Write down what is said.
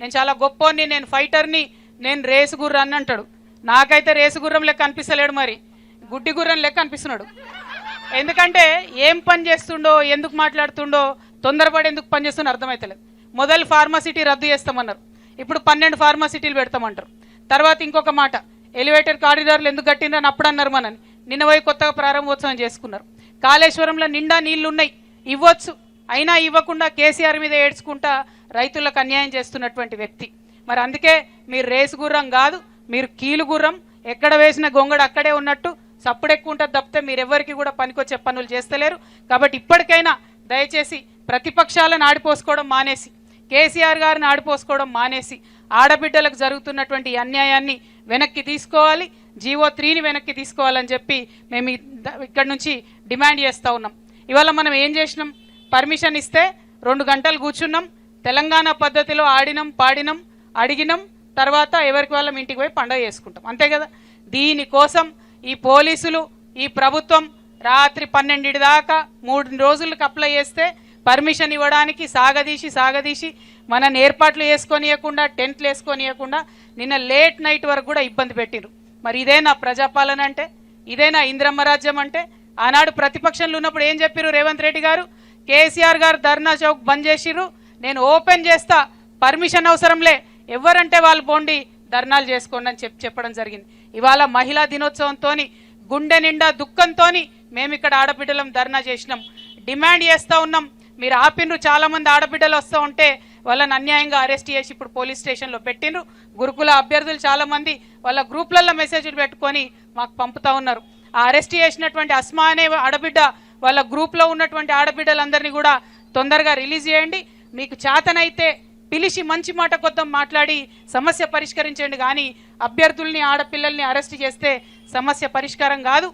నేను చాలా గొప్పోని నేను ఫైటర్ని నేను రేసు గుర్రాన్ని అంటాడు. నాకైతే రేసు గుర్రం లెక్క అనిపిస్తలేడు మరి. గుడ్డి గుర్రం లెక్క అనిపిస్తున్నాడు. ఎందుకంటే ఏం పని చేస్తుండో ఎందుకు మాట్లాడుతుండో తొందరపడి ఎందుకు పని చేస్తుండో అర్థమవుతలేదు మొదలు ఫార్మాసిటీ రద్దు చేస్తామన్నారు. ఇప్పుడు పన్నెండు ఫార్మాసిటీలు పెడతామంటారు. తర్వాత ఇంకొక మాట ఎలివేటర్ కారిడార్లు ఎందుకు కట్టిండ్రని అప్పుడు అన్నారు మనని. నిన్న పోయి కొత్తగా ప్రారంభోత్సవం చేసుకున్నారు. కాళేశ్వరంలో నిండా నీళ్ళు ఉన్నాయి ఇవ్వచ్చు. అయినా ఇవ్వకుండా కేసీఆర్ మీద ఏడ్చుకుంటా రైతులకు అన్యాయం చేస్తున్నటువంటి వ్యక్తి. మరి అందుకే మీరు రేసు గుర్రం కాదు మీరు కీలు గుర్రం. ఎక్కడ వేసిన గొంగడు అక్కడే ఉన్నట్టు సప్పుడు ఎక్కువ ఉంటుంది తప్పితే మీరెవ్వరికి కూడా పనికొచ్చే పనులు చేస్తలేరు. కాబట్టి ఇప్పటికైనా దయచేసి ప్రతిపక్షాలను ఆడిపోసుకోవడం మానేసి కేసీఆర్ గారిని ఆడిపోసుకోవడం మానేసి ఆడబిడ్డలకు జరుగుతున్నటువంటి అన్యాయాన్ని వెనక్కి తీసుకోవాలి జీవో త్రీని వెనక్కి తీసుకోవాలని చెప్పి మేము ఇక్కడ నుంచి డిమాండ్ చేస్తూ ఉన్నాం. ఇవాళ మనం ఏం చేసినాం? పర్మిషన్ ఇస్తే రెండు గంటలు కూర్చున్నాం. తెలంగాణ పద్ధతిలో ఆడినం పాడినం అడిగినాం. తర్వాత ఎవరికి వాళ్ళం ఇంటికి పోయి పండగ చేసుకుంటాం. అంతే కదా? దీనికోసం ఈ పోలీసులు ఈ ప్రభుత్వం రాత్రి పన్నెండింటి దాకా మూడు రోజులకు అప్లై చేస్తే పర్మిషన్ ఇవ్వడానికి సాగదీసి సాగదీసి మనని ఏర్పాట్లు వేసుకొనియకుండా టెంట్లు వేసుకొనియకుండా నిన్న లేట్ నైట్ వరకు కూడా ఇబ్బంది పెట్టిరు మరి ఇదే నా ప్రజాపాలన అంటే ఇదేనా ఇంద్రమ్మ రాజ్యం అంటే ఆనాడు ప్రతిపక్షంలో ఉన్నప్పుడు ఏం చెప్పారు రేవంత్ రెడ్డి గారు? కేసీఆర్ గారు ధర్నా చౌక్ బంద్ చేసిర్రు. నేను ఓపెన్ చేస్తా. పర్మిషన్ అవసరంలే. ఎవరంటే వాళ్ళు పోండి ధర్నాలు చేసుకోండి అని చెప్పి చెప్పడం జరిగింది. ఇవాళ మహిళా దినోత్సవంతో గుండె నిండా దుఃఖంతో మేము ఇక్కడ ఆడబిడ్డలం ధర్నా చేసినాం. డిమాండ్ చేస్తూ ఉన్నాం. మీరు ఆపిండ్రు. చాలామంది ఆడబిడ్డలు వస్తూ ఉంటే వాళ్ళని అన్యాయంగా అరెస్ట్ చేసి ఇప్పుడు పోలీస్ స్టేషన్లో పెట్టిండ్రు. గురుకుల అభ్యర్థులు చాలామంది వాళ్ళ గ్రూప్లలో మెసేజ్లు పెట్టుకొని మాకు పంపుతా ఉన్నారు. ఆ అరెస్ట్ చేసినటువంటి అస్మా అనే ఆడబిడ్డ వాళ్ళ గ్రూప్లో ఉన్నటువంటి ఆడబిడ్డలందరినీ కూడా తొందరగా రిలీజ్ చేయండి. మీకు చేతనైతే పిలిచి మంచి మాట కొద్దాం మాట్లాడి సమస్య పరిష్కరించండి. కానీ అభ్యర్థుల్ని ఆడపిల్లల్ని అరెస్ట్ చేస్తే సమస్య పరిష్కారం కాదు.